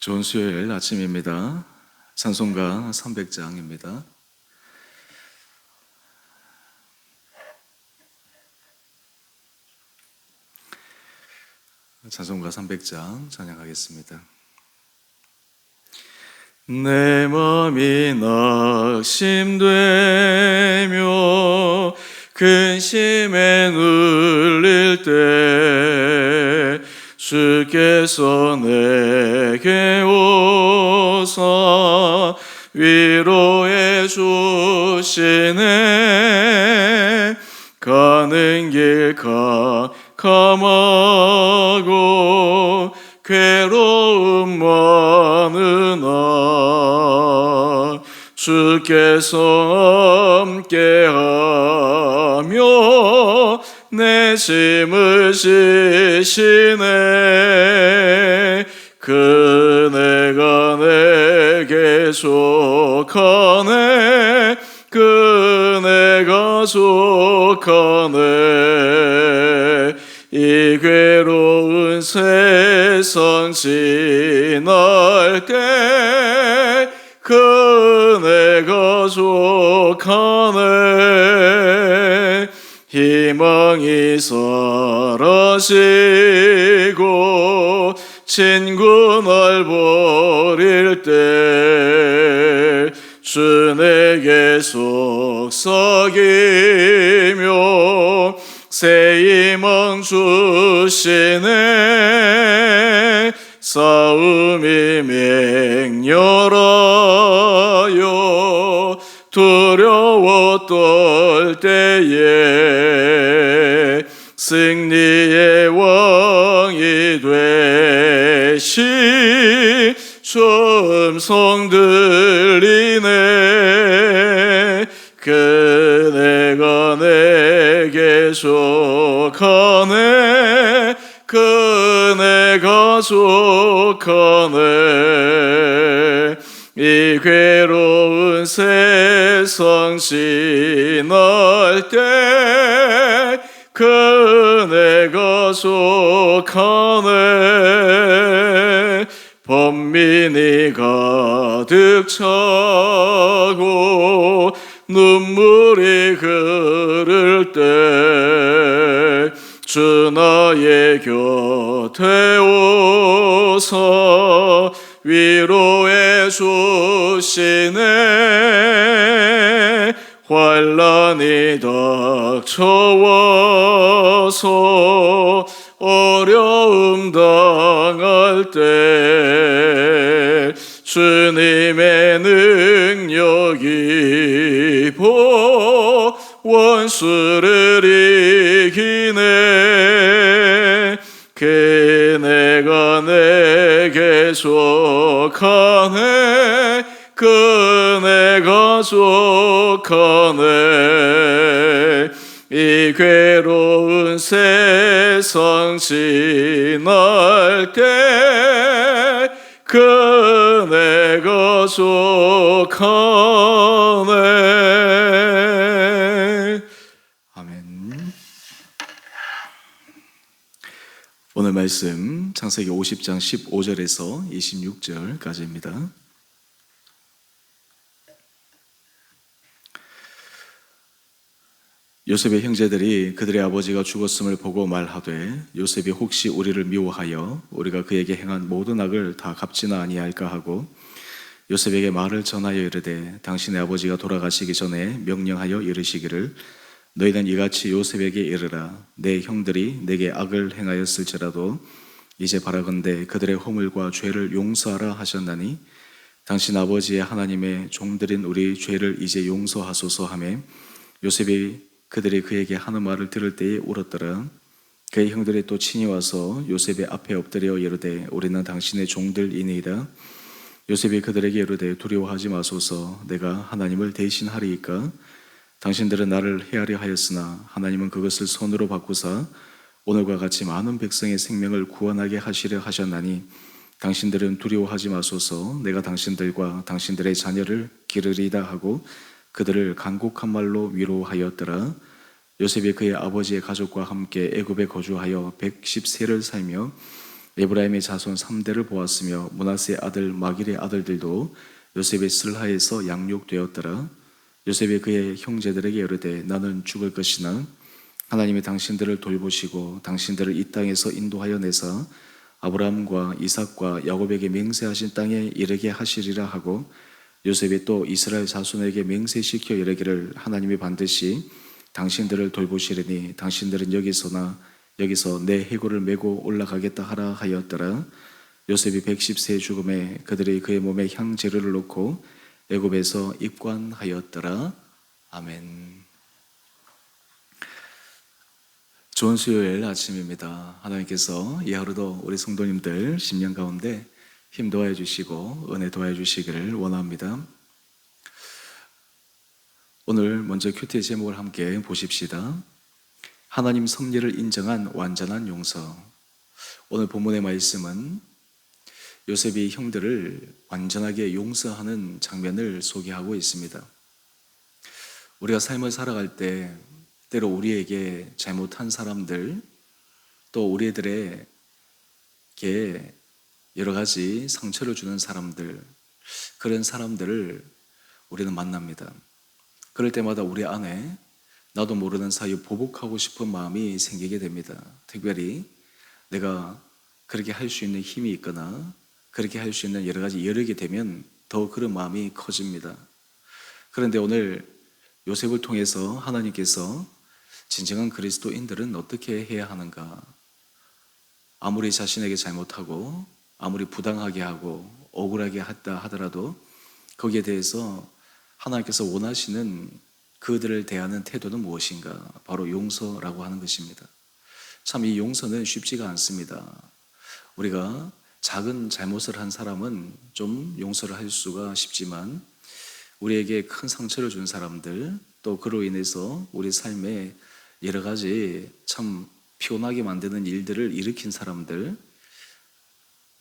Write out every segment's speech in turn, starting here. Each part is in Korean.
좋은 수요일 아침입니다. 찬송가 300장입니다. 찬송가 300장 찬양하겠습니다. 내 마음이 낙심되며 근심에 눌릴 때 주께서 내게 오사 위로해 주시네. 가는 길 캄캄하고 괴로움 많으나 주께서 함께하며 내 짐을 지시네. 그네가 내게 속하네. 그네가 속하네. 이 괴로운 세상 지날 때 그네가 속하네 희망이 사라지고 친구 날 버릴 때 주 내게 속삭이며 새 희망 주시네. 싸움이 맹렬하여 두려워 떨 때에 승리의 왕이 되시 음성 들리네. 그네가 내게 속하네. 그네가 속하네. 이 괴로운 세상 지날 때 속하네. 번민이 가득 차고 눈물이 흐를 때 주 나의 곁에 오서 위로해 주시네 환란이 닥쳐와서 어려움 당할 때 주님의 능력이 보 원수를 이기네. 그네가 내게 속하네 그네가 속하네. 이 괴로운 세상 지날 때 그네가 속하네. 아멘. 오늘 말씀 창세기 50장 15절에서 26절까지입니다 요셉의 형제들이 그들의 아버지가 죽었음을 보고 말하되 요셉이 혹시 우리를 미워하여 우리가 그에게 행한 모든 악을 다 갚지나 아니할까 하고 요셉에게 말을 전하여 이르되 당신의 아버지가 돌아가시기 전에 명령하여 이르시기를 너희는 이같이 요셉에게 이르라. 내 형들이 내게 악을 행하였을지라도 이제 바라건대 그들의 허물과 죄를 용서하라 하셨나니 당신 아버지의 하나님의 종들인 우리 죄를 이제 용서하소서 하매 요셉이 그들이 그에게 하는 말을 들을 때에 울었더라. 그의 형들이 또 친히 와서 요셉의 앞에 엎드려 이르되 우리는 당신의 종들이니이다. 요셉이 그들에게 이르되 두려워하지 마소서 내가 하나님을 대신하리이까 당신들은 나를 헤아려 하였으나 하나님은 그것을 손으로 바꾸사 오늘과 같이 많은 백성의 생명을 구원하게 하시려 하셨나니 당신들은 두려워하지 마소서 내가 당신들과 당신들의 자녀를 기르리다 하고 그들을 간곡한 말로 위로하였더라. 요셉이 그의 아버지의 가족과 함께 애굽에 거주하여 110세를 살며 에브라임의 자손 3대를 보았으며 문하세의 아들 마길의 아들들도 요셉의 슬하에서 양육되었더라 요셉이 그의 형제들에게 이르되 나는 죽을 것이나 하나님이 당신들을 돌보시고 당신들을 이 땅에서 인도하여 내사 아브라함과 이삭과 야곱에게 맹세하신 땅에 이르게 하시리라 하고 요셉이 또 이스라엘 자손에게 맹세시켜 이르기를 하나님이 반드시 당신들을 돌보시리니 당신들은 여기서나 여기서 내 해골을 메고 올라가겠다 하라 하였더라 요셉이 110세 죽음에 그들이 그의 몸에 향 재료를 놓고 애굽에서 입관하였더라 아멘. 좋은 수요일 아침입니다. 하나님께서 이 하루도 우리 성도님들 10년 가운데 힘 도와해 주시고 은혜 도와해 주시기를 원합니다. 오늘 먼저 큐티의 제목을 함께 보십시다. 하나님 섭리를 인정한 완전한 용서. 오늘 본문의 말씀은 요셉이 형들을 완전하게 용서하는 장면을 소개하고 있습니다. 우리가 삶을 살아갈 때 때로 우리에게 잘못한 사람들 또 우리들에게 여러 가지 상처를 주는 사람들 그런 사람들을 우리는 만납니다. 그럴 때마다 우리 안에 나도 모르는 사이 보복하고 싶은 마음이 생기게 됩니다. 특별히 내가 그렇게 할 수 있는 힘이 있거나 그렇게 할 수 있는 여러 가지 여력이 되면 더 그런 마음이 커집니다. 그런데 오늘 요셉을 통해서 하나님께서 진정한 그리스도인들은 어떻게 해야 하는가? 아무리 자신에게 잘못하고 아무리 부당하게 하고 억울하게 했다 하더라도 거기에 대해서 하나님께서 원하시는 그들을 대하는 태도는 무엇인가? 바로 용서라고 하는 것입니다. 참 이 용서는 쉽지가 않습니다. 우리가 작은 잘못을 한 사람은 좀 용서를 할 수가 쉽지만 우리에게 큰 상처를 준 사람들 또 그로 인해서 우리 삶에 여러 가지 참 피곤하게 만드는 일들을 일으킨 사람들,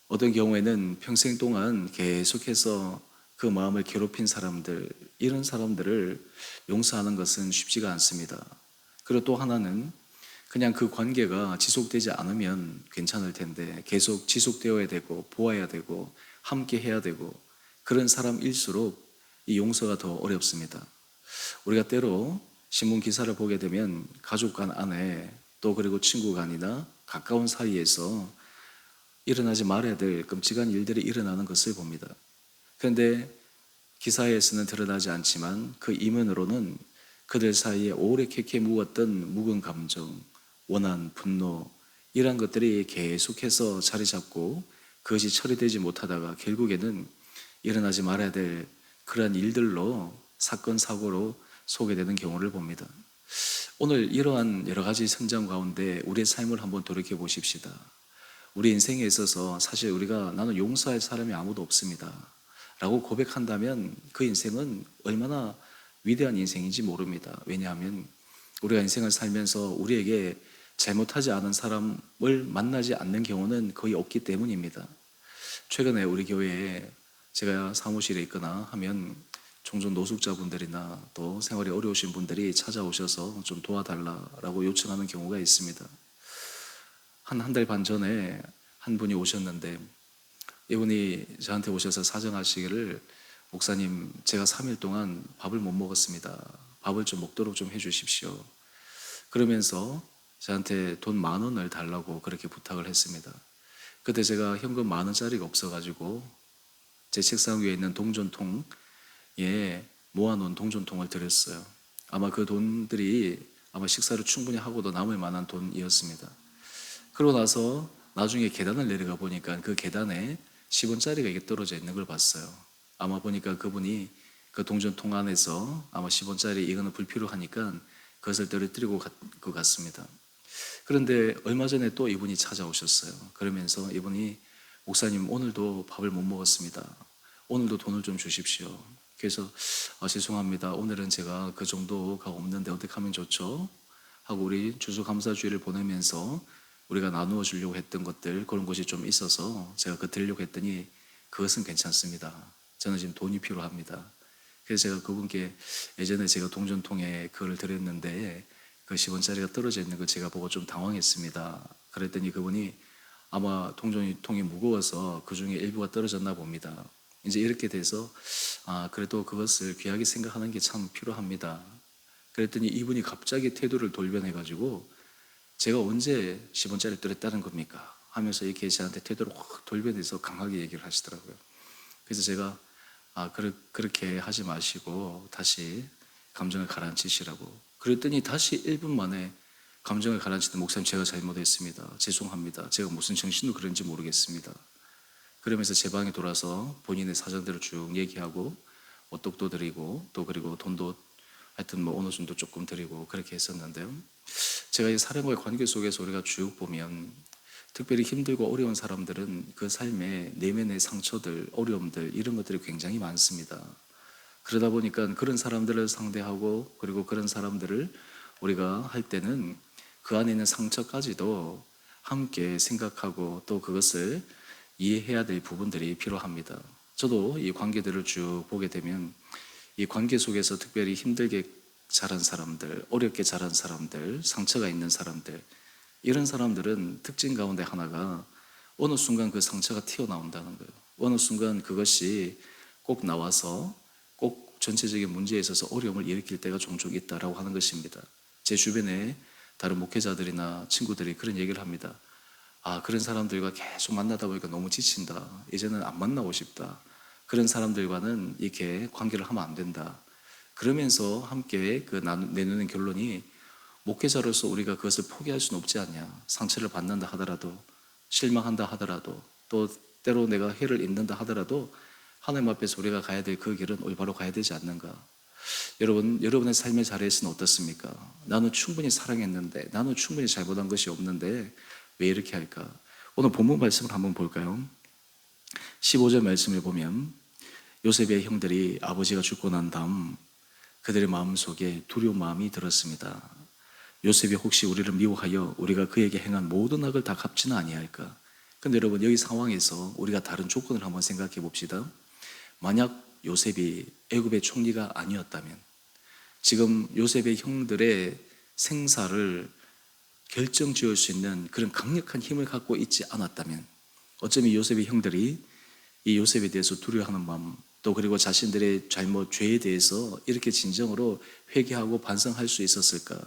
어떤 경우에는 평생 동안 계속해서 그 마음을 괴롭힌 사람들, 이런 사람들을 용서하는 것은 쉽지가 않습니다. 그리고 또 하나는 그냥 그 관계가 지속되지 않으면 괜찮을 텐데 계속 지속되어야 되고 보아야 되고 함께 해야 되고 그런 사람일수록 이 용서가 더 어렵습니다. 우리가 때로 신문 기사를 보게 되면 가족 간 안에 또 그리고 친구 간이나 가까운 사이에서 일어나지 말아야 될 끔찍한 일들이 일어나는 것을 봅니다. 그런데 기사에서는 드러나지 않지만 그 이면으로는 그들 사이에 오래 캐캐 묵었던 묵은 감정, 원한, 분노 이러한 것들이 계속해서 자리 잡고 그것이 처리되지 못하다가 결국에는 일어나지 말아야 될 그러한 일들로 사건 사고로 소개되는 경우를 봅니다. 오늘 이러한 여러 가지 성장 가운데 우리의 삶을 한번 돌이켜 보십시다. 우리 인생에 있어서 사실 우리가 나는 용서할 사람이 아무도 없습니다. 라고 고백한다면 그 인생은 얼마나 위대한 인생인지 모릅니다. 왜냐하면 우리가 인생을 살면서 우리에게 잘못하지 않은 사람을 만나지 않는 경우는 거의 없기 때문입니다. 최근에 우리 교회에 제가 사무실에 있거나 하면 종종 노숙자분들이나 또 생활이 어려우신 분들이 찾아오셔서 좀 도와달라라고 요청하는 경우가 있습니다. 한 한 달 반 전에 한 분이 오셨는데 이분이 저한테 오셔서 사정하시기를 목사님 제가 3일 동안 밥을 못 먹었습니다. 밥을 좀 먹도록 좀 해주십시오. 그러면서 저한테 돈 만 원을 달라고 그렇게 부탁을 했습니다. 그때 제가 현금 만 원짜리가 없어가지고 제 책상 위에 있는 동전통 예, 모아놓은 동전통을 드렸어요. 아마 그 돈들이 아마 식사를 충분히 하고도 남을 만한 돈이었습니다. 그러고 나서 나중에 계단을 내려가 보니까 그 계단에 10원짜리가 이게 떨어져 있는 걸 봤어요. 아마 보니까 그분이 그 동전 통 안에서 아마 10원짜리 이거는 불필요하니까 그것을 떨어뜨리고 것그 같습니다. 그런데 얼마 전에 또 이분이 찾아오셨어요. 그러면서 이분이 목사님 오늘도 밥을 못 먹었습니다. 오늘도 돈을 좀 주십시오. 그래서 아, 죄송합니다. 오늘은 제가 그 정도가 없는데 어떻게 하면 좋죠? 하고 우리 주주감사주의를 보내면서 우리가 나누어 주려고 했던 것들 그런 것이 좀 있어서 제가 그 드리려고 했더니 그것은 괜찮습니다. 저는 지금 돈이 필요합니다. 그래서 제가 그분께 예전에 제가 동전통에 그걸 드렸는데 그 10원짜리가 떨어져 있는 거 제가 보고 좀 당황했습니다. 그랬더니 그분이 아마 동전통이 무거워서 그 중에 일부가 떨어졌나 봅니다. 이제 이렇게 돼서 아 그래도 그것을 귀하게 생각하는 게 참 필요합니다. 그랬더니 이분이 갑자기 태도를 돌변해 가지고 제가 언제 10원짜리 떨었다는 겁니까? 하면서 이렇게 저한테 태도를 확 돌변해서 강하게 얘기를 하시더라고요. 그래서 제가 아 그러, 그렇게 하지 마시고 다시 감정을 가라앉히시라고 그랬더니 다시 1분 만에 감정을 가라앉히는 목사님 제가 잘못했습니다. 죄송합니다. 제가 무슨 정신으로 그런지 모르겠습니다. 그러면서 제 방에 돌아서 본인의 사정대로 쭉 얘기하고 어떡도 드리고 또 그리고 돈도 하여튼 뭐 어느 정도 조금 드리고 그렇게 했었는데요. 제가 이 사람과의 관계 속에서 우리가 쭉 보면 특별히 힘들고 어려운 사람들은 그 삶의 내면의 상처들, 어려움들 이런 것들이 굉장히 많습니다. 그러다 보니까 그런 사람들을 상대하고 그리고 그런 사람들을 우리가 할 때는 그 안에 있는 상처까지도 함께 생각하고 또 그것을 이해해야 될 부분들이 필요합니다. 저도 이 관계들을 쭉 보게 되면 이 관계 속에서 특별히 힘들게 자란 사람들, 어렵게 자란 사람들, 상처가 있는 사람들, 이런 사람들은 특징 가운데 하나가 어느 순간 그 상처가 튀어나온다는 거예요. 어느 순간 그것이 꼭 나와서 꼭 전체적인 문제에 있어서 어려움을 일으킬 때가 종종 있다라고 하는 것입니다. 제 주변에 다른 목회자들이나 친구들이 그런 얘기를 합니다. 아, 그런 사람들과 계속 만나다 보니까 너무 지친다. 이제는 안 만나고 싶다. 그런 사람들과는 이렇게 관계를 하면 안 된다. 그러면서 함께 그 내놓는 결론이 목회자로서 우리가 그것을 포기할 수는 없지 않냐. 상처를 받는다 하더라도, 실망한다 하더라도, 또 때로 내가 해를 입는다 하더라도 하나님 앞에서 우리가 가야 될 그 길은 올바로 가야 되지 않는가. 여러분, 여러분의 삶의 자리에서는 어떻습니까? 나는 충분히 사랑했는데, 나는 충분히 잘못한 것이 없는데, 왜 이렇게 할까? 오늘 본문 말씀을 한번 볼까요? 15절 말씀을 보면, 요셉의 형들이 아버지가 죽고 난 다음 그들의 마음 속에 두려운 마음이 들었습니다. 요셉이 혹시 우리를 미워하여 우리가 그에게 행한 모든 악을 다 갚지는 아니할까? 근데 여러분 여기 상황에서 우리가 다른 조건을 한번 생각해 봅시다. 만약 요셉이 애굽의 총리가 아니었다면 지금 요셉의 형들의 생사를 결정 지을 수 있는 그런 강력한 힘을 갖고 있지 않았다면 어쩌면 요셉의 형들이 이 요셉에 대해서 두려워하는 마음 또 그리고 자신들의 잘못 죄에 대해서 이렇게 진정으로 회개하고 반성할 수 있었을까?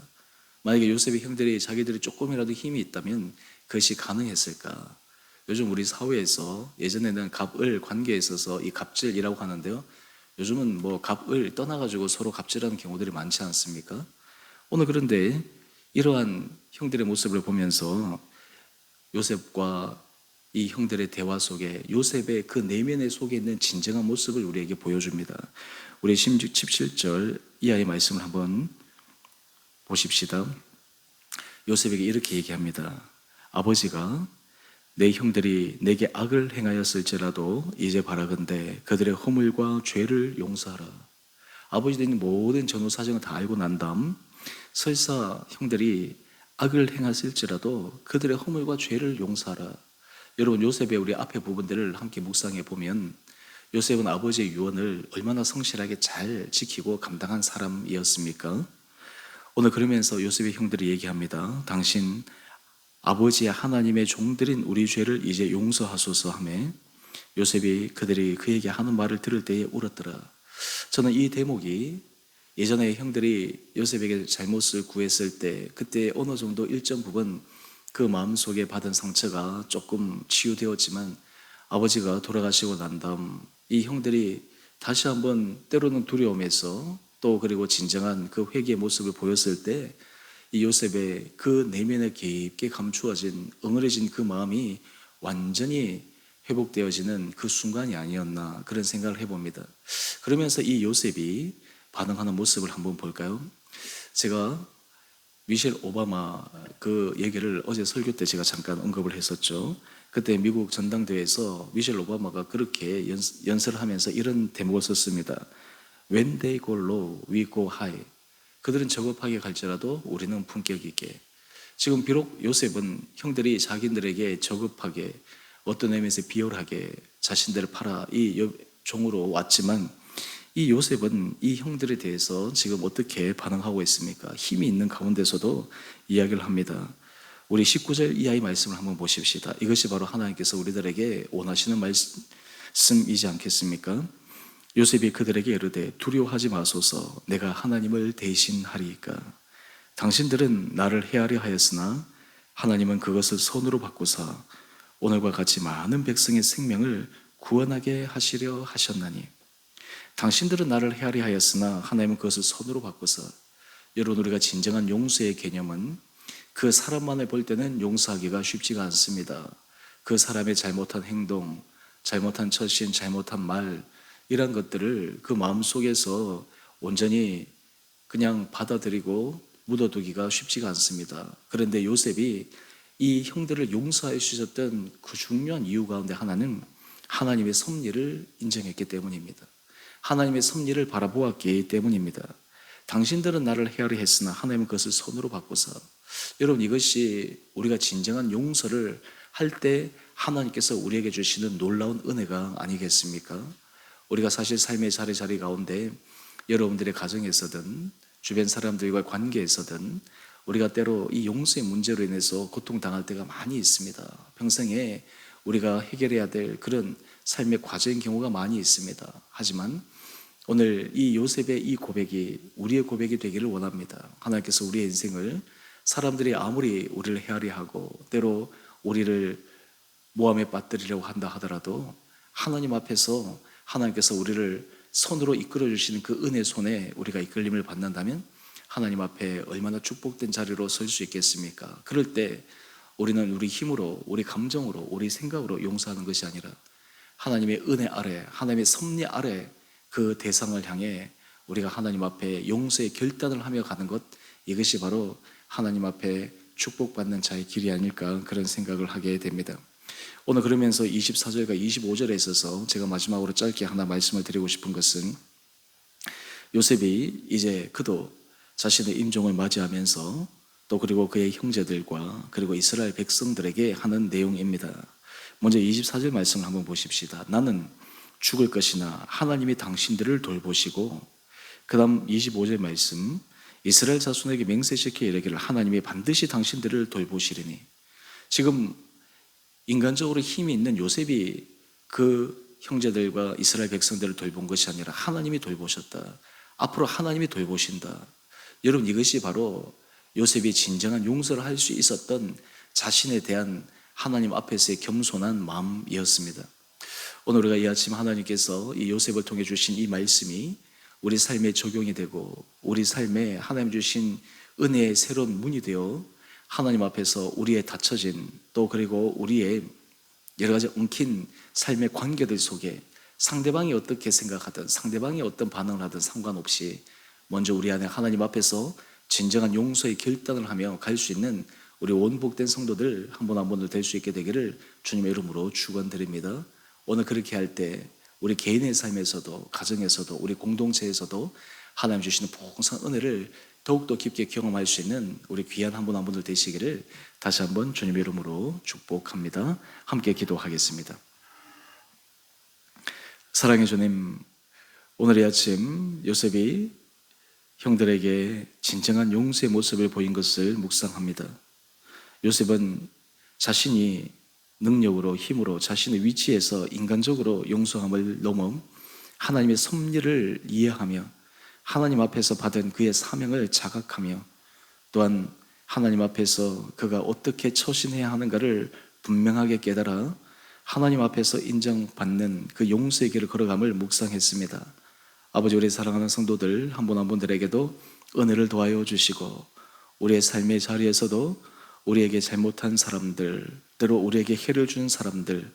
만약에 요셉의 형들이 자기들이 조금이라도 힘이 있다면 그것이 가능했을까? 요즘 우리 사회에서 예전에는 갑을 관계에 있어서 이 갑질이라고 하는데요. 요즘은 뭐 갑을 떠나가지고 서로 갑질하는 경우들이 많지 않습니까? 오늘 그런데 이러한 형들의 모습을 보면서 요셉과 이 형들의 대화 속에 요셉의 그 내면의 속에 있는 진정한 모습을 우리에게 보여줍니다. 우리 17절 이하의 말씀을 한번 보십시다. 요셉에게 이렇게 얘기합니다. 아버지가 내 형들이 내게 악을 행하였을지라도 이제 바라건대 그들의 허물과 죄를 용서하라. 아버지들이 모든 전후 사정을 다 알고 난 다음 설사 형들이 악을 행하실지라도 그들의 허물과 죄를 용서하라. 여러분 요셉의 우리 앞에 부분들을 함께 묵상해 보면 요셉은 아버지의 유언을 얼마나 성실하게 잘 지키고 감당한 사람이었습니까? 오늘 그러면서 요셉의 형들이 얘기합니다. 당신 아버지의 하나님의 종들인 우리 죄를 이제 용서하소서 하며 요셉이 그들이 그에게 하는 말을 들을 때에 울었더라. 저는 이 대목이 예전에 형들이 요셉에게 잘못을 구했을 때 그때 어느 정도 일정 부분 그 마음 속에 받은 상처가 조금 치유되었지만 아버지가 돌아가시고 난 다음 이 형들이 다시 한번 때로는 두려움에서 또 그리고 진정한 그 회개의 모습을 보였을 때 이 요셉의 그 내면에 깊게 감추어진 응어려진 그 마음이 완전히 회복되어지는 그 순간이 아니었나 그런 생각을 해봅니다. 그러면서 이 요셉이 반응하는 모습을 한번 볼까요? 제가 미셸 오바마 그 얘기를 어제 설교 때 제가 잠깐 언급을 했었죠. 그때 미국 전당대회에서 미셸 오바마가 그렇게 연, 연설을 하면서 이런 대목을 썼습니다. When they go low, we go high. 그들은 저급하게 갈지라도 우리는 품격 있게. 지금 비록 요셉은 형들이 자기들에게 저급하게 어떤 의미에서 비열하게 자신들을 팔아 이 여- 종으로 왔지만 이 요셉은 이 형들에 대해서 지금 어떻게 반응하고 있습니까? 힘이 있는 가운데서도 이야기를 합니다. 우리 19절 이하의 말씀을 한번 보십시다. 이것이 바로 하나님께서 우리들에게 원하시는 말씀이지 않겠습니까? 요셉이 그들에게 이르되 두려워하지 마소서 내가 하나님을 대신하리이까 당신들은 나를 헤아려 하였으나 하나님은 그것을 손으로 바꾸사 오늘과 같이 많은 백성의 생명을 구원하게 하시려 하셨나니 당신들은 나를 헤아려 하였으나 하나님은 그것을 손으로 바꾸사 여러분 우리가 진정한 용서의 개념은 그 사람만을 볼 때는 용서하기가 쉽지가 않습니다. 그 사람의 잘못한 행동, 잘못한 처신, 잘못한 말 이런 것들을 그 마음 속에서 온전히 그냥 받아들이고 묻어두기가 쉽지가 않습니다. 그런데 요셉이 이 형들을 용서해 주셨던 그 중요한 이유 가운데 하나는 하나님의 섭리를 인정했기 때문입니다. 하나님의 섭리를 바라보았기 때문입니다. 당신들은 나를 헤아려 했으나 하나님은 그것을 손으로 바꿔서 여러분 이것이 우리가 진정한 용서를 할 때 하나님께서 우리에게 주시는 놀라운 은혜가 아니겠습니까? 우리가 사실 삶의 자리 자리 가운데 여러분들의 가정에서든 주변 사람들과 관계에서든 우리가 때로 이 용서의 문제로 인해서 고통당할 때가 많이 있습니다. 평생에 우리가 해결해야 될 그런 삶의 과정인 경우가 많이 있습니다. 하지만 오늘 이 요셉의 이 고백이 우리의 고백이 되기를 원합니다. 하나님께서 우리의 인생을 사람들이 아무리 우리를 헤아려 하고 때로 우리를 모함에 빠뜨리려고 한다 하더라도 하나님 앞에서 하나님께서 우리를 손으로 이끌어 주시는 그 은혜 손에 우리가 이끌림을 받는다면 하나님 앞에 얼마나 축복된 자리로 설 수 있겠습니까? 그럴 때 우리는 우리 힘으로, 우리 감정으로, 우리 생각으로 용서하는 것이 아니라 하나님의 은혜 아래, 하나님의 섭리 아래 그 대상을 향해 우리가 하나님 앞에 용서의 결단을 하며 가는 것 이것이 바로 하나님 앞에 축복받는 자의 길이 아닐까 그런 생각을 하게 됩니다. 오늘 그러면서 24절과 25절에 있어서 제가 마지막으로 짧게 하나 말씀을 드리고 싶은 것은 요셉이 이제 그도 자신의 임종을 맞이하면서 또 그리고 그의 형제들과 그리고 이스라엘 백성들에게 하는 내용입니다. 먼저 24절 말씀을 한번 보십시다. 나는 죽을 것이나 하나님이 당신들을 돌보시고 그다음 25절 말씀 이스라엘 자손에게 맹세시켜 이르기를 하나님이 반드시 당신들을 돌보시리니 지금 인간적으로 힘이 있는 요셉이 그 형제들과 이스라엘 백성들을 돌본 것이 아니라 하나님이 돌보셨다. 앞으로 하나님이 돌보신다. 여러분 이것이 바로 요셉이 진정한 용서를 할 수 있었던 자신에 대한 하나님 앞에서의 겸손한 마음이었습니다. 오늘 우리가 이 아침 하나님께서 이 요셉을 통해 주신 이 말씀이 우리 삶에 적용이 되고 우리 삶에 하나님 주신 은혜의 새로운 문이 되어 하나님 앞에서 우리의 닫혀진 또 그리고 우리의 여러 가지 엉킨 삶의 관계들 속에 상대방이 어떻게 생각하든 상대방이 어떤 반응을 하든 상관없이 먼저 우리 안에 하나님 앞에서 진정한 용서의 결단을 하며 갈 수 있는 우리 원복된 성도들 한 번 한 번도 될 수 있게 되기를 주님의 이름으로 축원드립니다. 오늘 그렇게 할 때 우리 개인의 삶에서도 가정에서도 우리 공동체에서도 하나님 주시는 풍성한 은혜를 더욱더 깊게 경험할 수 있는 우리 귀한 한 분 한 분들 되시기를 다시 한번 주님의 이름으로 축복합니다. 함께 기도하겠습니다. 사랑의 주님, 오늘 이 아침 요셉이 형들에게 진정한 용서의 모습을 보인 것을 묵상합니다. 요셉은 자신이 능력으로 힘으로 자신의 위치에서 인간적으로 용서함을 넘어 하나님의 섭리를 이해하며 하나님 앞에서 받은 그의 사명을 자각하며 또한 하나님 앞에서 그가 어떻게 처신해야 하는가를 분명하게 깨달아 하나님 앞에서 인정받는 그 용서의 길을 걸어감을 묵상했습니다. 아버지 우리 사랑하는 성도들 한 분 한 분들에게도 은혜를 도와여 주시고 우리의 삶의 자리에서도 우리에게 잘못한 사람들, 때로 우리에게 해를 준 사람들,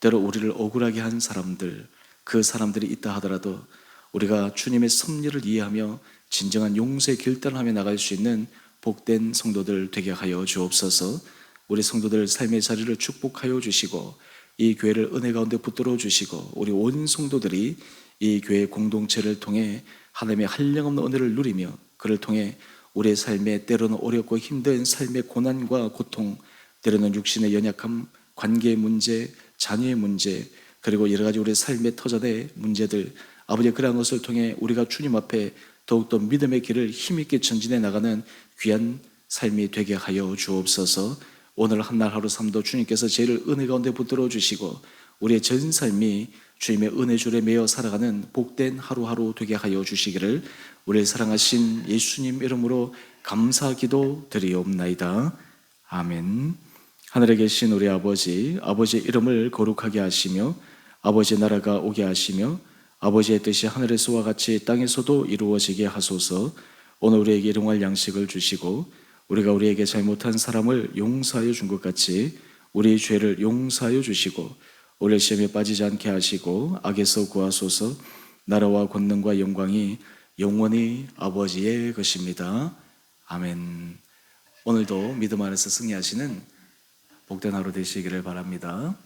때로 우리를 억울하게 한 사람들, 그 사람들이 있다 하더라도 우리가 주님의 섭리를 이해하며 진정한 용서의 결단을 하며 나갈 수 있는 복된 성도들 되게 하여 주옵소서. 우리 성도들 삶의 자리를 축복하여 주시고 이 교회를 은혜 가운데 붙들어 주시고 우리 온 성도들이 이 교회 공동체를 통해 하나님의 한량없는 은혜를 누리며 그를 통해 우리의 삶에 때로는 어렵고 힘든 삶의 고난과 고통, 때로는 육신의 연약함, 관계의 문제, 자녀의 문제, 그리고 여러 가지 우리의 삶의 터전의 문제들, 아버지 그러한 것을 통해 우리가 주님 앞에 더욱더 믿음의 길을 힘있게 전진해 나가는 귀한 삶이 되게 하여 주옵소서. 오늘 한 날 하루 삶도 주님께서 죄를 은혜 가운데 붙들어 주시고 우리의 전 삶이 주님의 은혜 줄에 매여 살아가는 복된 하루하루 되게 하여 주시기를 우리를 사랑하신 예수님 이름으로 감사기도 드리옵나이다. 아멘. 하늘에 계신 우리 아버지, 아버지의 이름을 거룩하게 하시며 아버지의 나라가 오게 하시며 아버지의 뜻이 하늘에서와 같이 땅에서도 이루어지게 하소서. 오늘 우리에게 일용할 양식을 주시고 우리가 우리에게 잘못한 사람을 용서하여 준 것 같이 우리의 죄를 용서하여 주시고 우리 시험에 빠지지 않게 하시고 악에서 구하소서. 나라와 권능과 영광이 영원히 아버지의 것입니다. 아멘. 오늘도 믿음 안에서 승리하시는 복된 하루 되시기를 바랍니다.